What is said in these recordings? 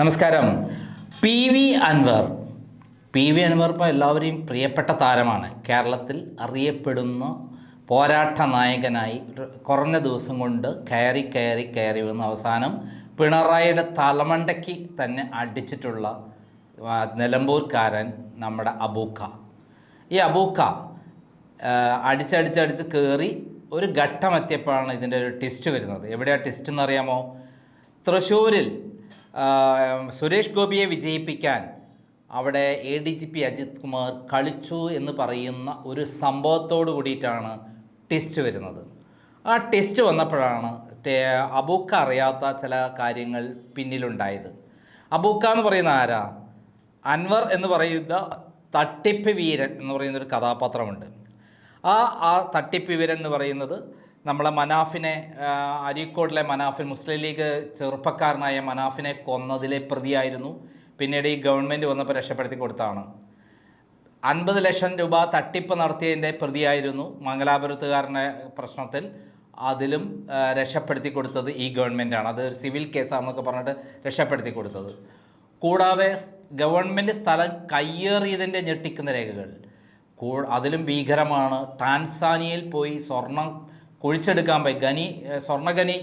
നമസ്കാരം. P V Anvar P V Anvar ഇപ്പോൾ എല്ലാവരെയും പ്രിയപ്പെട്ട താരമാണ്. കേരളത്തിൽ അറിയപ്പെടുന്ന പോരാട്ട നായകനായി കുറഞ്ഞ ദിവസം കൊണ്ട് കയറി കയറി കയറി വന്ന അവസാനം പിണറായിയുടെ തലമണ്ടയ്ക്ക് തന്നെ അടിച്ചിട്ടുള്ള നിലമ്പൂർക്കാരൻ നമ്മുടെ അബൂക്ക. ഈ അബൂക്ക അടിച്ചടിച്ചടിച്ച് കയറി ഒരു ഘട്ടം എത്തിയപ്പോഴാണ് ഇതിന്റെ ഒരു ടെസ്റ്റ് വരുന്നത്. എവിടെയാണ് ടെസ്റ്റ് എന്നറിയാമോ തൃശ്ശൂരിൽ സുരേഷ് ഗോപിയെ വിജയിപ്പിക്കാൻ അവിടെ A D G P Ajith Kumar കളിച്ചു എന്ന് പറയുന്ന ഒരു സംഭവത്തോട് കൂടിയിട്ടാണ് ടെസ്റ്റ് വരുന്നത്. ആ ടെസ്റ്റ് വന്നപ്പോഴാണ് അബൂക്ക അറിയാത്ത ചില കാര്യങ്ങൾ പിന്നിലുണ്ടായത്. അബൂക്ക എന്ന് പറയുന്ന ആരാ? അൻവർ എന്ന് പറയുന്ന തട്ടിപ്പ് വീരൻ എന്ന് പറയുന്നൊരു കഥാപാത്രമുണ്ട്. ആ ആ തട്ടിപ്പ് വീരൻ എന്ന് പറയുന്നത് നമ്മളെ മനാഫിനെ അരീക്കോട്ടിലെ മനാഫിൻ മുസ്ലിം ലീഗ് ചെറുപ്പക്കാരനായ മനാഫിനെ കൊന്നതിലെ പ്രതിയായിരുന്നു. പിന്നീട് ഈ ഗവൺമെന്റ് വന്നപ്പോൾ രക്ഷപ്പെടുത്തി കൊടുത്താണ് അൻപത് ലക്ഷം രൂപ തട്ടിപ്പ് നടത്തിയതിന്റെ പ്രതിയായിരുന്നു മംഗലാപുരത്തുകാരന്റെ പ്രശ്നത്തിൽ. അതിലും രക്ഷപ്പെടുത്തി കൊടുത്തത് ഈ ഗവൺമെന്റാണ് അത് ഒരു സിവിൽ കേസാണെന്നൊക്കെ പറഞ്ഞിട്ട് രക്ഷപ്പെടുത്തി കൊടുത്തത്. കൂടാതെ ഗവൺമെന്റ് സ്ഥലം കയ്യേറിയതിന്റെ ഞെട്ടിക്കുന്ന രേഖകൾ. അതിലും ഭീകരമാണ്. ടാൻസാനിയയിൽ പോയി സ്വർണം കുഴിച്ചെടുക്കാൻ പോയി. ഖനി സ്വർണഖനി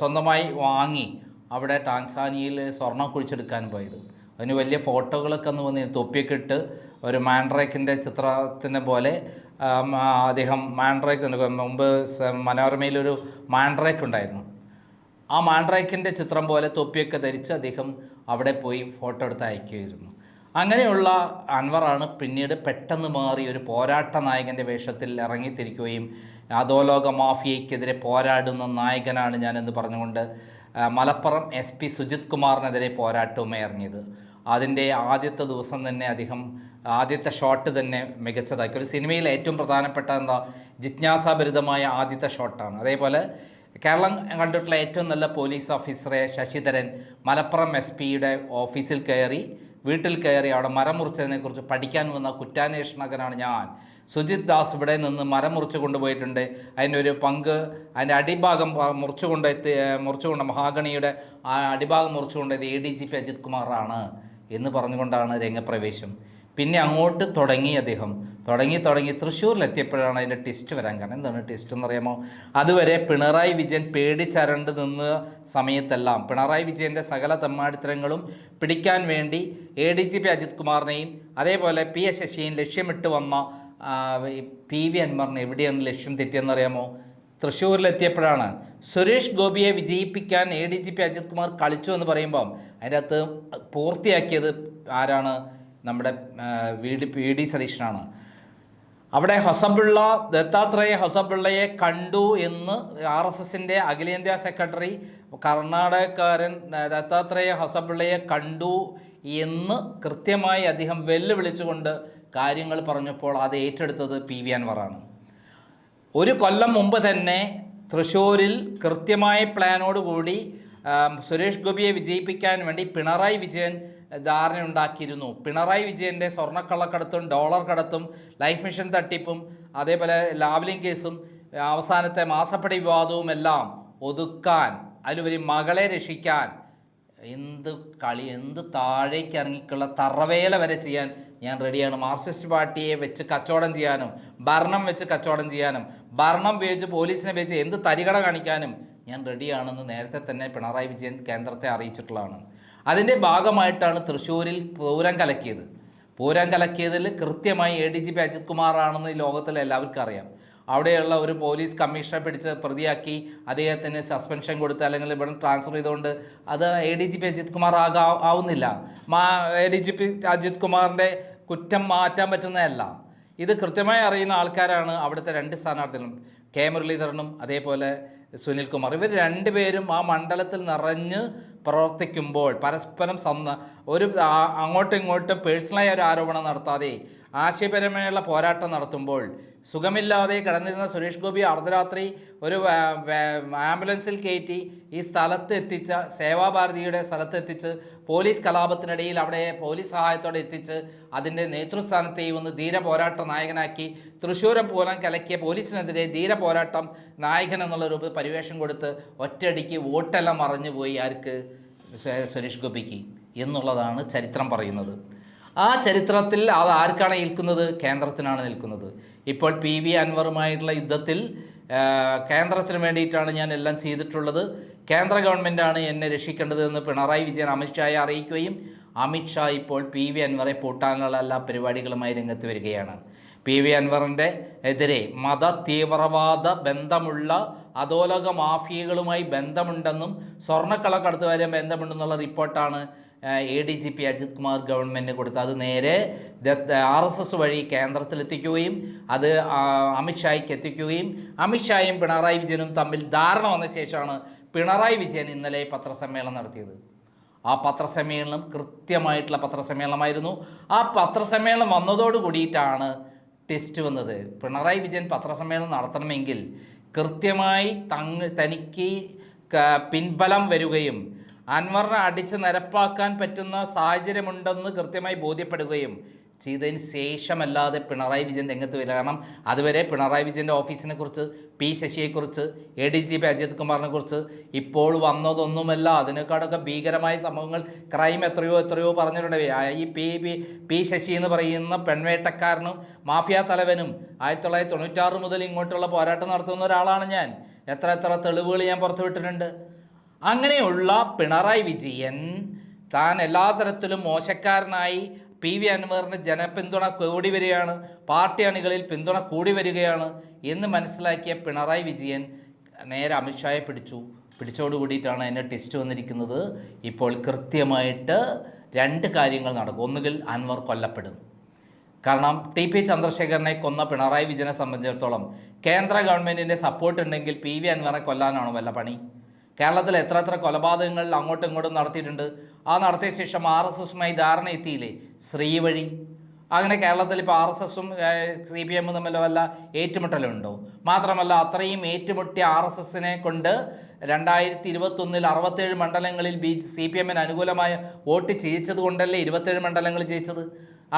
സ്വന്തമായി വാങ്ങി അവിടെ ടാൻസാനിയയിൽ സ്വർണം കുഴിച്ചെടുക്കാൻ പോയത്. അതിന് വലിയ ഫോട്ടോകളൊക്കെ ഒന്ന് വന്ന് തൊപ്പിയൊക്കെ ഇട്ട് ഒരു മാൻഡ്രേക്കിന്റെ ചിത്രത്തിനെ പോലെ അദ്ദേഹം മാൻഡ്രേക്ക് മുമ്പ് മനോരമയിലൊരു മാൻഡ്രേക്ക് ഉണ്ടായിരുന്നു. ആ മാൻഡ്രേക്കിന്റെ ചിത്രം പോലെ തൊപ്പിയൊക്കെ ധരിച്ച് അദ്ദേഹം അവിടെ പോയി ഫോട്ടോ എടുത്ത് അയക്കുമായിരുന്നു അങ്ങനെയുള്ള അൻവറാണ് പിന്നീട് പെട്ടെന്ന് മാറി ഒരു പോരാട്ട നായകന്റെ വേഷത്തിൽ ഇറങ്ങിത്തിരിക്കുകയും അധോലോക മാഫിയയ്ക്കെതിരെ പോരാടുന്ന നായകനാണ് ഞാനെന്ന് പറഞ്ഞുകൊണ്ട് മലപ്പുറം എസ് പി സുജിത് കുമാറിനെതിരെ പോരാട്ടവുമായി ഇറങ്ങിയത് അതിന്റെ ആദ്യത്തെ ദിവസം തന്നെ അദ്ദേഹം ആദ്യത്തെ ഷോട്ട് തന്നെ മികച്ചതാക്കി. ഒരു സിനിമയിൽ ഏറ്റവും പ്രധാനപ്പെട്ട എന്താ ജിജ്ഞാസാഭരിതമായ ആദ്യത്തെ ഷോട്ടാണ്. അതേപോലെ കേരളം കണ്ടിട്ടുള്ള ഏറ്റവും നല്ല പോലീസ് ഓഫീസറെ ശശിധരൻ മലപ്പുറം എസ് പിയുടെ ഓഫീസിൽ കയറി വീട്ടിൽ കയറി അവിടെ മരം മുറിച്ചതിനെക്കുറിച്ച് പഠിക്കാൻ വന്ന കുറ്റാന്വേഷണകനാണ് ഞാൻ. സുജിത് ദാസ് ഇവിടെ നിന്ന് മരം മുറിച്ചു കൊണ്ടുപോയിട്ടുണ്ട്. അതിന്റെ ഒരു പങ്ക് അതിന്റെ അടിഭാഗം പ- മുറിച്ചു കൊണ്ടെത്തി മുറിച്ചുകൊണ്ട് മഹാഗണിയുടെ അടിഭാഗം മുറിച്ചുകൊണ്ടത് A D G P Ajith കുമാറാണ് എന്ന് പറഞ്ഞുകൊണ്ടാണ് രംഗപ്രവേശം. പിന്നെ അങ്ങോട്ട് തുടങ്ങി അദ്ദേഹം. തുടങ്ങി തുടങ്ങി തൃശ്ശൂരിലെത്തിയപ്പോഴാണ് അതിന്റെ ടെസ്റ്റ് വരാൻ കാരണം. എന്താണ് ടെസ്റ്റ് എന്ന് അറിയാമോ അതുവരെ പിണറായി വിജയൻ പേടിച്ചരണ്ട് നിന്ന സമയത്തെല്ലാം പിണറായി വിജയന്റെ സകല തമ്മാടിത്തരങ്ങളും പിടിക്കാൻ വേണ്ടി A D G P Ajith കുമാറിനെയും അതേപോലെ പി എസ് ശശിയും ലക്ഷ്യമിട്ട് വന്ന പി വി അൻവറിന് എവിടെയാണ് ലക്ഷ്യം തെറ്റിയെന്നറിയാമോ? തൃശ്ശൂരിലെത്തിയപ്പോഴാണ്. സുരേഷ് ഗോപിയെ വിജയിപ്പിക്കാൻ A D G P Ajith Kumar കളിച്ചു എന്ന് പറയുമ്പം അതിന്റെ അകത്ത് പൂർത്തിയാക്കിയത് ആരാണ്? നമ്മുടെ വീട് വി ഡി സതീശനാണ്. അവിടെ ഹൊസബിള്ള ദത്താത്രേയ ഹൊസബിള്ളയെ കണ്ടു എന്ന് ആർ എസ് എസിന്റെ അഖിലേന്ത്യാ സെക്രട്ടറി കർണാടകക്കാരൻ ദത്താത്രേയ ഹൊസബിള്ളയെ കണ്ടു എന്ന് കൃത്യമായി അദ്ദേഹം വെല്ലുവിളിച്ചുകൊണ്ട് കാര്യങ്ങൾ പറഞ്ഞപ്പോൾ അത് ഏറ്റെടുത്തത് പി വി അൻവറാണ് ഒരു കൊല്ലം മുമ്പ് തന്നെ തൃശ്ശൂരിൽ കൃത്യമായ പ്ലാനോടുകൂടി സുരേഷ് ഗോപിയെ വിജയിപ്പിക്കാൻ വേണ്ടി പിണറായി വിജയൻ ധാരണയുണ്ടാക്കിയിരുന്നു. പിണറായി വിജയന്റെ സ്വർണക്കള്ളക്കടത്തും ഡോളർ കടത്തും ലൈഫ് മിഷൻ തട്ടിപ്പും അതേപോലെ ലാവ്ലിംഗ് കേസും അവസാനത്തെ മാസപ്പടി വിവാദവും എല്ലാം ഒതുക്കാൻ അതിലുപരി മകളെ രക്ഷിക്കാൻ എന്ത് കളി എന്ത് താഴേക്ക് ഇറങ്ങിക്കുള്ള തറവേല വരെ ചെയ്യാൻ ഞാൻ റെഡിയാണ്. മാർക്സിസ്റ്റ് പാർട്ടിയെ വെച്ച് കച്ചവടം ചെയ്യാനും ഭരണം വെച്ച് കച്ചവടം ചെയ്യാനും ഭരണം ഉപയോഗിച്ച് പോലീസിനെ ഉപയോഗിച്ച് എന്ത് തരികട കാണിക്കാനും ഞാൻ റെഡിയാണെന്ന് നേരത്തെ തന്നെ പിണറായി വിജയൻ കേന്ദ്രത്തെ അറിയിച്ചിട്ടുള്ളതാണ്. അതിന്റെ ഭാഗമായിട്ടാണ് തൃശ്ശൂരിൽ പൂരം കലക്കിയത്. പൂരം കലക്കിയതിൽ കൃത്യമായി A D G P Ajith കുമാറാണെന്ന് ലോകത്തിൽ എല്ലാവർക്കും അറിയാം. അവിടെയുള്ള ഒരു പോലീസ് കമ്മീഷണറെ പിടിച്ച് പ്രതിയാക്കി അദ്ദേഹത്തിന് സസ്പെൻഷൻ കൊടുത്ത് അല്ലെങ്കിൽ ഇവിടെ ട്രാൻസ്ഫർ ചെയ്തുകൊണ്ട് അത് A D G P Ajith Kumar ആകാ ആവുന്നില്ല. മാ A D G P Ajith കുമാറിന്റെ കുറ്റം മാറ്റാൻ പറ്റുന്നതല്ല. ഇത് കൃത്യമായി അറിയുന്ന ആൾക്കാരാണ് അവിടുത്തെ രണ്ട് സ്ഥാനാർത്ഥികളും. കെ മുരളീധരനും അതേപോലെ സുനിൽകുമാർ ഇവർ രണ്ടുപേരും ആ മണ്ഡലത്തിൽ നിറഞ്ഞ് പ്രവർത്തിക്കുമ്പോൾ പരസ്പരം സന്ന ഒരു അങ്ങോട്ടും ഇങ്ങോട്ടും പേഴ്സണലായി ഒരു ആരോപണം നടത്താതെ ആശയപരമായുള്ള പോരാട്ടം നടത്തുമ്പോൾ സുഖമില്ലാതെ കിടന്നിരുന്ന സുരേഷ് ഗോപി അർദ്ധരാത്രി ഒരു ആംബുലൻസിൽ കയറ്റി ഈ സ്ഥലത്ത് എത്തിച്ച സേവാഭാരതിയുടെ സ്ഥലത്ത് എത്തിച്ച് പോലീസ് കലാപത്തിനിടയിൽ അവിടെ പോലീസ് സഹായത്തോടെ എത്തിച്ച് അതിന്റെ നേതൃസ്ഥാനത്തെയും ഒന്ന് ധീര പോരാട്ട നായകനാക്കി തൃശ്ശൂരം പോലും കലക്കിയ പോലീസിനെതിരെ ധീര പോരാട്ടം നായകൻ എന്നുള്ള രൂപത്തിൽ പരിവേഷം കൊടുത്ത് ഒറ്റയടിക്ക് വോട്ടെല്ലാം മറഞ്ഞു പോയി ആർക്ക്? സുരേഷ് ഗോപിക്ക് എന്നുള്ളതാണ് ചരിത്രം പറയുന്നത്. ആ ചരിത്രത്തിൽ അത് ആർക്കാണ് നിൽക്കുന്നത് കേന്ദ്രത്തിനാണ് നിൽക്കുന്നത് ഇപ്പോൾ പി വി അൻവറുമായിട്ടുള്ള യുദ്ധത്തിൽ കേന്ദ്രത്തിന് വേണ്ടിയിട്ടാണ് ഞാൻ എല്ലാം ചെയ്തിട്ടുള്ളത്. കേന്ദ്ര ഗവൺമെന്റാണ് എന്നെ രക്ഷിക്കേണ്ടതെന്ന് പിണറായി വിജയൻ അമിത്ഷായെ അറിയിക്കുകയും അമിത്ഷാ ഇപ്പോൾ പി വി അൻവറെ പൂട്ടാനുള്ള എല്ലാ പരിപാടികളുമായി രംഗത്ത് വരികയാണ്. പി വി അൻവറിന്റെ എതിരെ മത തീവ്രവാദ ബന്ധമുള്ള അധോലോക മാഫിയകളുമായി ബന്ധമുണ്ടെന്നും സ്വർണക്കളക്കടത്തുകാരെ ബന്ധമുണ്ടെന്നുള്ള റിപ്പോർട്ടാണ് A D G P Ajith Kumar ഗവൺമെന്റിന് കൊടുത്തത്. അത് നേരെ ആർ എസ് എസ് വഴി കേന്ദ്രത്തിലെത്തിക്കുകയും അത് അമിത്ഷായ്ക്ക് എത്തിക്കുകയും അമിത്ഷായും പിണറായി വിജയനും തമ്മിൽ ധാരണ വന്ന ശേഷമാണ് പിണറായി വിജയൻ ഇന്നലെ പത്രസമ്മേളനം നടത്തിയത്. ആ പത്രസമ്മേളനം കൃത്യമായിട്ടുള്ള പത്രസമ്മേളനമായിരുന്നു. ആ പത്രസമ്മേളനം വന്നതോട് കൂടിയിട്ടാണ് ടെസ്റ്റ് വന്നത്. പിണറായി വിജയൻ പത്രസമ്മേളനം നടത്തണമെങ്കിൽ കൃത്യമായി തങ് തനിക്ക് പിൻബലം വരികയും അൻവറിനെ അടിച്ച് നിരപ്പാക്കാൻ പറ്റുന്ന സാഹചര്യമുണ്ടെന്ന് കൃത്യമായി ബോധ്യപ്പെടുകയും ചെയ്തതിന് ശേഷമല്ലാതെ പിണറായി വിജയൻ രംഗത്ത് വരിക കാരണം അതുവരെ പിണറായി വിജയന്റെ ഓഫീസിനെ കുറിച്ച് P ശശിയെക്കുറിച്ച് A D G P Ajith കുമാറിനെ കുറിച്ച് ഇപ്പോൾ വന്നതൊന്നുമല്ല. അതിനേക്കാളൊക്കെ ഭീകരമായ സംഭവങ്ങൾ ക്രൈം എത്രയോ എത്രയോ പറഞ്ഞിട്ടുണ്ട്. ഈ പി പി പി ശശി എന്ന് പറയുന്ന പെൺവേട്ടക്കാരനും മാഫിയ തലവനും ആയിരത്തി തൊള്ളായിരത്തി തൊണ്ണൂറ്റാറ് മുതൽ ഇങ്ങോട്ടുള്ള പോരാട്ടം നടത്തുന്ന ഒരാളാണ് ഞാൻ. എത്ര എത്ര തെളിവുകൾ ഞാൻ പുറത്തുവിട്ടിട്ടുണ്ട് അങ്ങനെയുള്ള പിണറായി വിജയൻ താൻ എല്ലാ തരത്തിലും മോശക്കാരനായി പി വി അൻവറിന് ജനപിന്തുണ കൂടി വരികയാണ്. പാർട്ടി അണികളിൽ പിന്തുണ കൂടി വരികയാണ് എന്ന് മനസ്സിലാക്കിയ പിണറായി വിജയൻ നേരെ അമിത്ഷായെ പിടിച്ചു. പിടിച്ചോട് കൂടിയിട്ടാണ് എന്നെ ടെസ്റ്റ് വന്നിരിക്കുന്നത്. ഇപ്പോൾ കൃത്യമായിട്ട് രണ്ട് കാര്യങ്ങൾ നടക്കും. ഒന്നുകിൽ അൻവർ കൊല്ലപ്പെടും. കാരണം ടി പി ചന്ദ്രശേഖരനെ കൊന്ന പിണറായി വിജയനെ സംബന്ധിച്ചിടത്തോളം കേന്ദ്ര ഗവൺമെന്റിന്റെ സപ്പോർട്ട് ഉണ്ടെങ്കിൽ പി വി അൻവറെ കൊല്ലാനാണോ വല്ല പണി? കേരളത്തിൽ എത്ര എത്ര കൊലപാതകങ്ങൾ അങ്ങോട്ടും ഇങ്ങോട്ടും നടത്തിയിട്ടുണ്ട്. ആ നടത്തിയ ശേഷം ആർ എസ് എസുമായി ധാരണ എത്തിയില്ലേ? ശ്രീ വഴി അങ്ങനെ കേരളത്തിൽ ഇപ്പോൾ ആർ എസ് എസും സി പി എമ്മും തമ്മിൽ വല്ല ഏറ്റുമുട്ടലുണ്ടോ? മാത്രമല്ല അത്രയും ഏറ്റുമുട്ടിയ ആർ എസ് എസിനെ കൊണ്ട് രണ്ടായിരത്തി ഇരുപത്തൊന്നിൽ അറുപത്തേഴ് മണ്ഡലങ്ങളിൽ ബി സി പി എമ്മിന് അനുകൂലമായ വോട്ട് ചെയ്യിച്ചത് കൊണ്ടല്ലേ ഇരുപത്തേഴ് മണ്ഡലങ്ങൾ ജയിച്ചത്?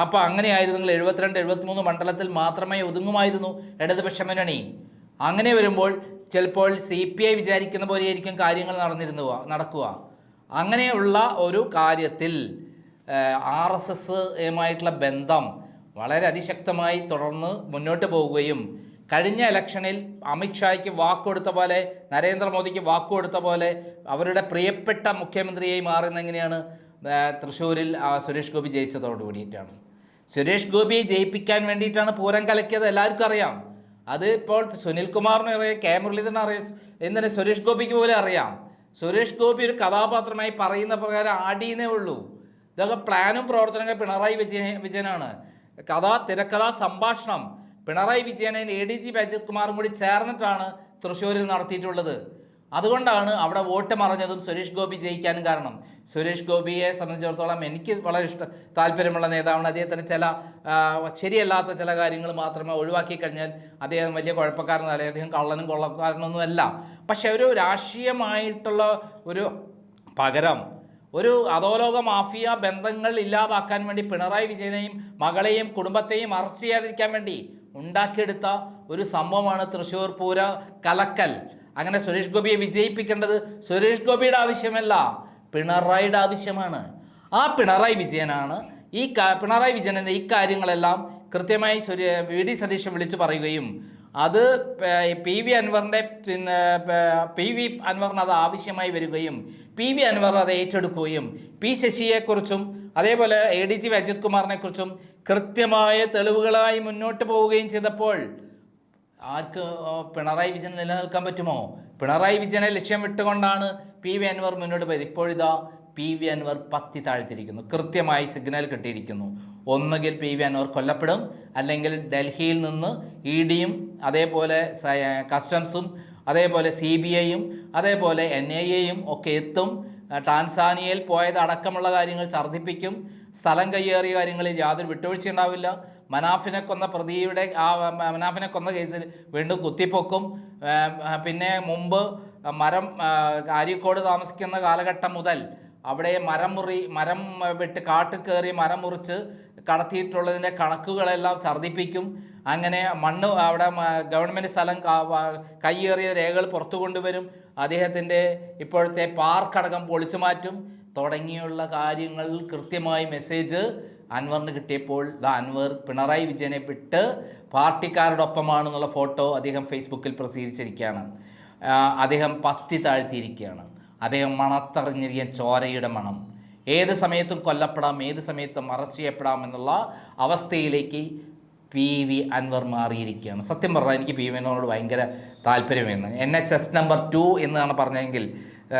അപ്പോൾ അങ്ങനെയായിരുന്നെങ്കിൽ എഴുപത്തിരണ്ട് എഴുപത്തിമൂന്ന് മണ്ഡലത്തിൽ മാത്രമേ ഒതുങ്ങുമായിരുന്നു ഇടതുപക്ഷ മുന്നണി. അങ്ങനെ വരുമ്പോൾ ചിലപ്പോൾ സി പി ഐ വിചാരിക്കുന്ന പോലെയായിരിക്കും കാര്യങ്ങൾ നടന്നിരുന്നു നടക്കുക. അങ്ങനെയുള്ള ഒരു കാര്യത്തിൽ ആർ എസ് എസുമായിട്ടുള്ള ബന്ധം വളരെ അതിശക്തമായി തുടർന്ന് മുന്നോട്ട് പോവുകയും കഴിഞ്ഞ ഇലക്ഷനിൽ അമിത്ഷായ്ക്ക് വാക്കുകൊടുത്ത പോലെ നരേന്ദ്രമോദിക്ക് വാക്കുകൊടുത്ത പോലെ അവരുടെ പ്രിയപ്പെട്ട മുഖ്യമന്ത്രിയായി മാറുന്ന എങ്ങനെയാണ്? ആ, തൃശ്ശൂരിൽ സുരേഷ് ഗോപി ജയിച്ചതോട് കൂടിയിട്ടാണ് സുരേഷ് ഗോപിയെ ജയിപ്പിക്കാൻ വേണ്ടിയിട്ടാണ് പൂരം കലക്കിയത് എല്ലാവർക്കും അറിയാം. അത് ഇപ്പോൾ സുനിൽ കുമാറിനെ അറിയാം കെ മുരളീധരൻ അറിയാം എന്തിന് സുരേഷ് ഗോപിക്ക് പോലും അറിയാം. സുരേഷ് ഗോപി ഒരു കഥാപാത്രമായി പറയുന്ന പ്രകാരം ആടിയെന്നേ ഉള്ളൂ. ഇതൊക്കെ പ്ലാനും പ്രവർത്തനങ്ങൾ പിണറായി വിജയ വിജയനാണ്. കഥ തിരക്കഥാ സംഭാഷണം. പിണറായി വിജയനെ എ ഡി ജി അജിത് കുമാറും കൂടി ചേർന്നിട്ടാണ് തൃശ്ശൂരിൽ നടത്തിയിട്ടുള്ളത്. അതുകൊണ്ടാണ് അവിടെ വോട്ട് മറഞ്ഞതും സുരേഷ് ഗോപി ജയിക്കാനും കാരണം. സുരേഷ് ഗോപിയെ സംബന്ധിച്ചിടത്തോളം എനിക്ക് വളരെ ഇഷ്ട താല്പര്യമുള്ള നേതാവാണ്. അദ്ദേഹത്തിന് ചില ശരിയല്ലാത്ത ചില കാര്യങ്ങൾ മാത്രമേ ഒഴിവാക്കി കഴിഞ്ഞാൽ അദ്ദേഹം വലിയ കുഴപ്പക്കാരനല്ല. അദ്ദേഹം കള്ളനും കൊള്ളക്കാരനൊന്നുമല്ല. പക്ഷെ ഒരു രാഷ്ട്രീയമായിട്ടുള്ള ഒരു പകരം ഒരു അധോലോക മാഫിയ ബന്ധങ്ങൾ ഇല്ലാതാക്കാൻ വേണ്ടി പിണറായി വിജയനെയും മകളെയും കുടുംബത്തെയും അറസ്റ്റ് ചെയ്യാതിരിക്കാൻ വേണ്ടി ഉണ്ടാക്കിയെടുത്ത ഒരു സംഭവമാണ് തൃശ്ശൂർ പൂര കലക്കൽ. അങ്ങനെ സുരേഷ് ഗോപിയെ വിജയിപ്പിക്കേണ്ടത് സുരേഷ് ഗോപിയുടെ ആവശ്യമല്ല പിണറായിയുടെ ആവശ്യമാണ്. ആ പിണറായി വിജയനാണ് ഈ പിണറായി വിജയൻ എന്ന ഈ കാര്യങ്ങളെല്ലാം കൃത്യമായി വി ഡി സതീശൻ വിളിച്ചു പറയുകയും അത് പ- വി അൻവറിന്റെ പി വി അൻവറിന് അത് ആവശ്യമായി വരികയും പി വി അൻവർ അത് ഏറ്റെടുക്കുകയും പി ശശിയെക്കുറിച്ചും അതേപോലെ എ ഡി ജി അജിത് കുമാറിനെക്കുറിച്ചും കൃത്യമായ തെളിവുകളായി മുന്നോട്ട് പോവുകയും ചെയ്തപ്പോൾ ആർക്ക് പിണറായി വിജയൻ നിലനിൽക്കാൻ പറ്റുമോ? പിണറായി വിജയനെ ലക്ഷ്യം വിട്ടുകൊണ്ടാണ് പി വി അൻവർ മുന്നോട്ട് പോയത്. ഇപ്പോഴിതാ പി വി അൻവർ പത്തി താഴ്ത്തിയിരിക്കുന്നു. കൃത്യമായി സിഗ്നൽ കിട്ടിയിരിക്കുന്നു. ഒന്നുകിൽ പി വി അൻവർ കൊല്ലപ്പെടും അല്ലെങ്കിൽ ഡൽഹിയിൽ നിന്ന് ഇ ഡിയും അതേപോലെ കസ്റ്റംസും അതേപോലെ സി ബി ഐയും അതേപോലെ എൻ ഐ എയും ഒക്കെ എത്തും. ടാൻസാനിയയിൽ പോയത് അടക്കമുള്ള കാര്യങ്ങൾ ഛർദ്ദിപ്പിക്കും. സ്ഥലം കയ്യേറിയ കാര്യങ്ങളിൽ യാതൊരു വിട്ടുവീഴ്ച ഉണ്ടാവില്ല മനാഫിനെ കൊന്ന പ്രതിയുടെ ആ മനാഫിനെ കൊന്ന കേസിൽ വീണ്ടും കുത്തിപ്പൊക്കും. പിന്നെ മുമ്പ് മരം അരിക്കോട് താമസിക്കുന്ന കാലഘട്ടം മുതൽ അവിടെ മരം മുറി മരം വിട്ട് കാട്ടിൽ കയറി മരം മുറിച്ച് കടത്തിയിട്ടുള്ളതിന്റെ കണക്കുകളെല്ലാം ഛർദ്ദിപ്പിക്കും. അങ്ങനെ മണ്ണ് അവിടെ ഗവൺമെന്റ് സ്ഥലം കയ്യേറിയ രേഖകൾ പുറത്തു കൊണ്ടുവരും. അദ്ദേഹത്തിന്റെ ഇപ്പോഴത്തെ പാർക്കടക്കം പൊളിച്ചു മാറ്റും. തുടങ്ങിയുള്ള കാര്യങ്ങൾ കൃത്യമായി മെസ്സേജ് അൻവറിന് കിട്ടിയപ്പോൾ ദ അൻവർ പിണറായി വിജയനെ വിട്ട് പാർട്ടിക്കാരുടെ ഒപ്പമാണെന്നുള്ള ഫോട്ടോ അദ്ദേഹം ഫേസ്ബുക്കിൽ പ്രസിദ്ധീകരിച്ചിരിക്കുകയാണ്. അദ്ദേഹം പത്തി താഴ്ത്തിയിരിക്കുകയാണ്. അദ്ദേഹം മണത്തറിഞ്ഞിരിക്കാൻ ചോരയുടെ മണം. ഏത് സമയത്തും കൊല്ലപ്പെടാം ഏത് സമയത്തും അറസ്റ്റ് ചെയ്യപ്പെടാം എന്നുള്ള അവസ്ഥയിലേക്ക് പി വി അൻവർ മാറിയിരിക്കുകയാണ്. സത്യം പറഞ്ഞാൽ എനിക്ക് പി വി അൻവറിനോട് ഭയങ്കര താല്പര്യമായിരുന്നു. N H S number two എന്നാണ്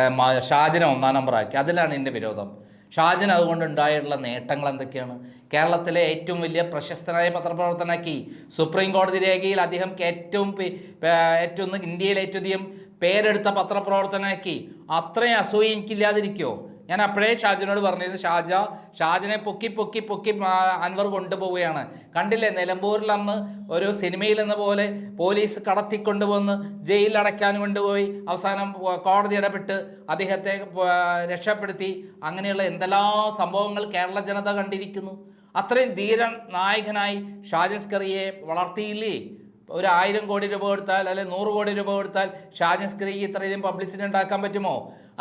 മ- ഷാജിനെ ഒന്നാം നമ്പറാക്കി. അതിലാണ് എന്റെ വിരോധം. ഷാജിൻ അതുകൊണ്ട് ഉണ്ടായിട്ടുള്ള നേട്ടങ്ങൾ എന്തൊക്കെയാണ്? കേരളത്തിലെ ഏറ്റവും വലിയ പ്രശസ്തനായ പത്രപ്രവർത്തനാക്കി സുപ്രീം കോടതി രേഖയിൽ അദ്ദേഹം ഏറ്റവും ഏറ്റവും ഇന്ത്യയിൽ ഏറ്റവും പേരെടുത്ത പത്രപ്രവർത്തനാക്കി അത്രയും അസൂയ എനിക്കില്ലാതിരിക്കുമോ ഞാൻ അപ്പോഴേ ഷാജിനോട് പറഞ്ഞിരുന്നു ഷാജ ഷാജിനെ പൊക്കി പൊക്കി പൊക്കി അൻവർ കൊണ്ടുപോവുകയാണ്. കണ്ടില്ലേ നിലമ്പൂരിൽ അന്ന് ഒരു സിനിമയിൽ എന്ന പോലെ പോലീസ് കടത്തിക്കൊണ്ടുവന്ന് ജയിലിൽ അടയ്ക്കാൻ കൊണ്ടുപോയി. അവസാനം കോടതി ഇടപെട്ട് അദ്ദേഹത്തെ രക്ഷപ്പെടുത്തി. അങ്ങനെയുള്ള എന്തെല്ലാം സംഭവങ്ങൾ കേരള ജനത കണ്ടിരിക്കുന്നു. അത്രയും ധീര നായകനായി ഷാജസ്കറിയെ വളർത്തിയില്ലേ? ഒരു ആയിരം കോടി രൂപ കൊടുത്താൽ അല്ലെങ്കിൽ നൂറ് കോടി രൂപ കൊടുത്താൽ ഷാജസ്കറിക്ക് ഇത്രയധികം പബ്ലിസിറ്റി ഉണ്ടാക്കാൻ പറ്റുമോ?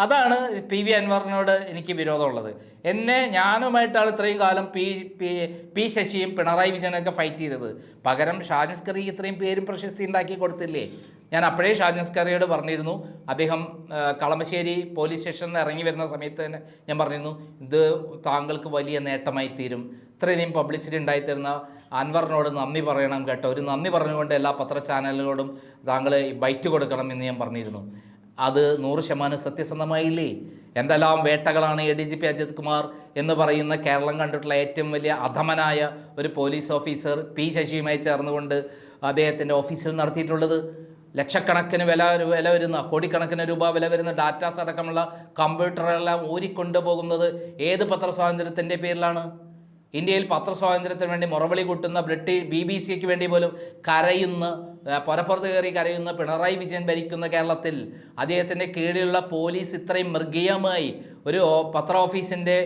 അതാണ് പി വി അൻവറിനോട് എനിക്ക് വിരോധമുള്ളത്. എന്നെ ഞാനുമായിട്ടാണ് ഇത്രയും കാലം പി പി ശശിയും പിണറായി വിജയനൊക്കെ ഫൈറ്റ് ചെയ്തത്. പകരം ഷാജസ്കറിക്ക് ഇത്രയും പേരും പ്രശസ്തി ഉണ്ടാക്കി കൊടുത്തില്ലേ? ഞാൻ അപ്പോഴേ ഷാജസ്കറിയോട് പറഞ്ഞിരുന്നു. അദ്ദേഹം കളമശ്ശേരി പോലീസ് സ്റ്റേഷനിൽ ഇറങ്ങി വരുന്ന സമയത്ത് തന്നെ ഞാൻ പറഞ്ഞിരുന്നു ഇത് താങ്കൾക്ക് വലിയ നേട്ടമായി തീരും ഇത്രയധികം പബ്ലിസിറ്റി ഉണ്ടായിത്തരുന്ന അൻവറിനോട് നന്ദി പറയണം കേട്ടോ. ഒരു നന്ദി പറഞ്ഞുകൊണ്ട് എല്ലാ പത്ര ചാനലുകളോടും താങ്കൾ ബൈറ്റ് കൊടുക്കണം എന്ന് ഞാൻ പറഞ്ഞിരുന്നു. അത് നൂറ് ശതമാനം സത്യസന്ധമായില്ലേ? എന്തെല്ലാം വേട്ടകളാണ് A D G P Ajith Kumar എന്ന് പറയുന്ന കേരളം കണ്ടിട്ടുള്ള ഏറ്റവും വലിയ അധമനായ ഒരു പോലീസ് ഓഫീസർ പി ശശിയുമായി ചേർന്നുകൊണ്ട് അദ്ദേഹത്തിന്റെ ഓഫീസിൽ നടത്തിയിട്ടുള്ളത്. ലക്ഷക്കണക്കിന് വില വില വരുന്ന കോടിക്കണക്കിന് രൂപ വില വരുന്ന ഡാറ്റാസ് അടക്കമുള്ള കമ്പ്യൂട്ടറെല്ലാം ഊരിക്കൊണ്ടുപോകുന്നത് ഏത് പത്രസ്വാതന്ത്ര്യത്തിന്റെ പേരിലാണ്? ഇന്ത്യയിൽ പത്രസ്വാതന്ത്ര്യത്തിന് വേണ്ടി മുറവിളി കൂട്ടുന്ന ബ്രിട്ടീഷ് ബി ബി സിക്ക് വേണ്ടി പോലും കരയുന്ന പുറപ്പുറത്ത് കയറി കരയുന്ന പിണറായി വിജയൻ ഭരിക്കുന്ന കേരളത്തിൽ അദ്ദേഹത്തിന്റെ കീഴിലുള്ള പോലീസ് ഇത്രയും മൃഗീയമായി ഒരു പത്ര ഓഫീസിന്റെ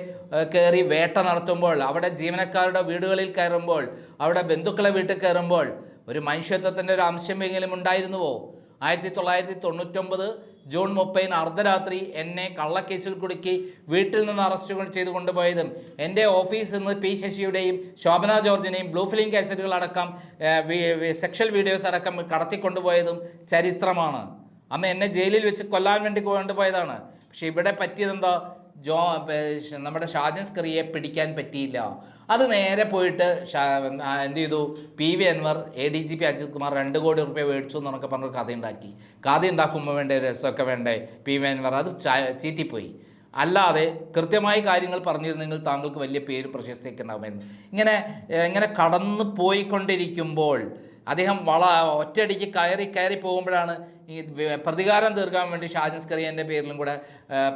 കയറി വേട്ട നടത്തുമ്പോൾ അവിടെ ജീവനക്കാരുടെ വീടുകളിൽ കയറുമ്പോൾ അവിടെ ബന്ധുക്കളെ വീട്ടിൽ കയറുമ്പോൾ ഒരു മനുഷ്യത്വത്തിന്റെ ഒരു അംശമെങ്കിലും ഉണ്ടായിരുന്നുവോ? ആയിരത്തി തൊള്ളായിരത്തി തൊണ്ണൂറ്റൊമ്പത് ജൂൺ മുപ്പതിന് അർദ്ധരാത്രി എന്നെ കള്ളക്കേസിൽ കുടുക്കി വീട്ടിൽ നിന്ന് അറസ്റ്റ് ചെയ്തു കൊണ്ടുപോയതും എന്റെ ഓഫീസിൽ നിന്ന് പി ശശിയുടെയും ശോഭന ജോർജിനെയും ബ്ലൂ ഫിലിം കാസറ്റുകൾ അടക്കം സെക്ഷൽ വീഡിയോസ് അടക്കം കടത്തിക്കൊണ്ടുപോയതും ചരിത്രമാണ്. അന്ന് എന്നെ ജയിലിൽ വെച്ച് കൊല്ലാൻ വേണ്ടി കൊണ്ടുപോയതാണ്. പക്ഷേ ഇവിടെ പറ്റിയതെന്താ? ജോ നമ്മുടെ ഷാജൻ സ്കറിയെ പിടിക്കാൻ പറ്റിയില്ല. അത് നേരെ പോയിട്ട് എന്ത് ചെയ്തു? P V Anvar A D G P Ajith Kumar രണ്ട് കോടി റുപ്യ മേടിച്ചു എന്നൊക്കെ പറഞ്ഞൊരു കഥ ഉണ്ടാക്കി കഥ ഉണ്ടാക്കുമ്പോൾ വേണ്ട രസമൊക്കെ വേണ്ടേ? പി വി അൻവർ അത് ചീറ്റിപ്പോയി. അല്ലാതെ കൃത്യമായ കാര്യങ്ങൾ പറഞ്ഞിരുന്നെങ്കിൽ താങ്കൾക്ക് വലിയ പേര് പ്രശസ്തിയൊക്കെ ഉണ്ടാവുമായിരുന്നു ഇങ്ങനെ ഇങ്ങനെ കടന്നു പോയിക്കൊണ്ടിരിക്കുമ്പോൾ അദ്ദേഹം വള ഒറ്റയടിക്ക് കയറി കയറി പോകുമ്പോഴാണ് ഈ പ്രതികാരം തീർക്കാൻ വേണ്ടി ഷാജിസ് സ്കറിയന്റെ പേരിലും കൂടെ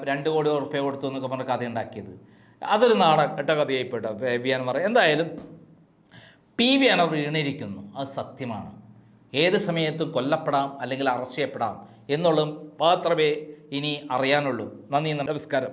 രണ്ട് കോടി ഉറപ്പ് കൊടുത്തു എന്നൊക്കെ പറഞ്ഞ കഥ ഉണ്ടാക്കിയത്. അതൊരു നാടൻ എട്ട കഥയായിപ്പോട്ടോ വി പറയും. എന്തായാലും പി വി അനവർ വീണിരിക്കുന്നു. അത് സത്യമാണ്. ഏത് സമയത്തും കൊല്ലപ്പെടാം അല്ലെങ്കിൽ അറസ്റ്റ് ചെയ്യപ്പെടാം എന്നുള്ളതും മാത്രമേ ഇനി അറിയാനുള്ളൂ. നന്ദി നമസ്കാരം.